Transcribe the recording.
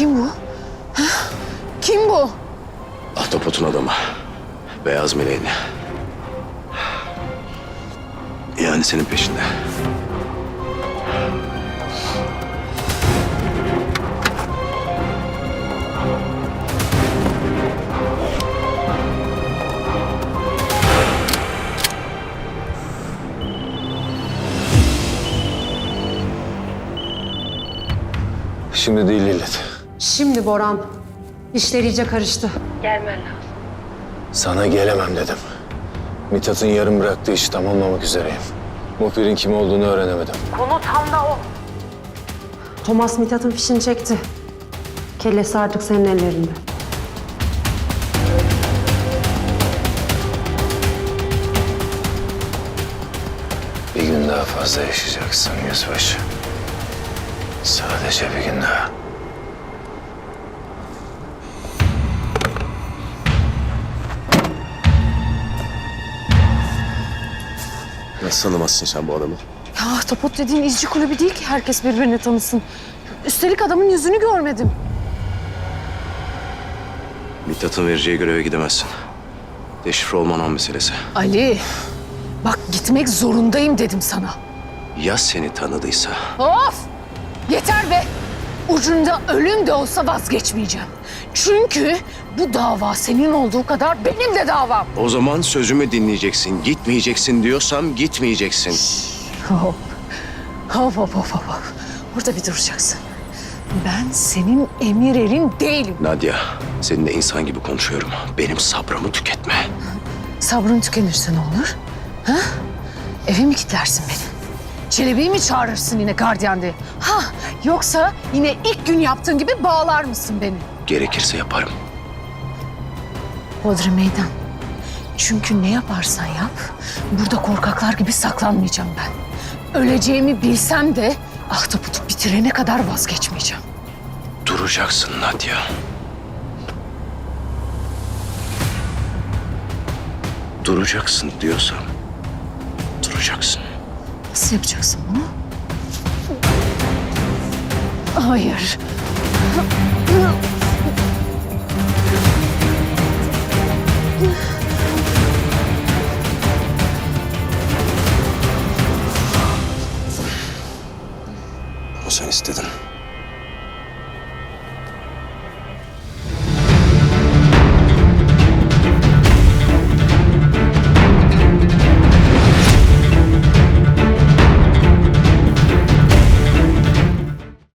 Kim bu? Ha? Kim bu? Ahtapot'un adamı. Beyaz meleğin. Yani senin peşinde. Şimdi değil Lilith. Şimdi Boran. İşler iyice karıştı. Sana gelemem dedim. Mithat'ın yarım bıraktığı işi tamamlamak üzereyim. Muhbir'in kim olduğunu öğrenemedim. Thomas Mithat'ın fişini çekti. Kellesi artık senin ellerinde. Bir gün daha fazla yaşayacaksın yüzbaşı. Sadece bir gün daha. Nasıl tanımazsın sen bu adamı? Ya Ahtapot dediğin izci kulübü değil ki herkes birbirini tanısın. Üstelik adamın yüzünü görmedim. Mithat'ın vereceği göreve gidemezsin. Deşifre olman an meselesi. Ali, bak gitmek zorundayım dedim sana. Ya seni tanıdıysa? Of! Yeter be! Ucunda ölüm de olsa vazgeçmeyeceğim. Çünkü bu dava senin olduğu kadar benim de davam. O zaman sözümü dinleyeceksin. Gitmeyeceksin diyorsam gitmeyeceksin. Hop. Hop hop hop hop. Burada bir duracaksın. Ben senin emir erin değilim. Nadia, seninle insan gibi konuşuyorum. Benim sabrımı tüketme. Sabrın tükenirse ne olur? Ha? Eve mi kilitlersin beni? Çelebi'yi mi çağırırsın yine gardiyan diye? Ha, yoksa yine ilk gün yaptığın gibi bağlar mısın beni? Gerekirse yaparım. Hodri meydan. Çünkü ne yaparsan yap, burada korkaklar gibi saklanmayacağım ben. Öleceğimi bilsem de ahtapotu bitirene kadar vazgeçmeyeceğim. Duracaksın Nadia. Duracaksın diyorsam duracaksın. Nasıl yapacaksın bunu? Hayır. Ama sen istedin.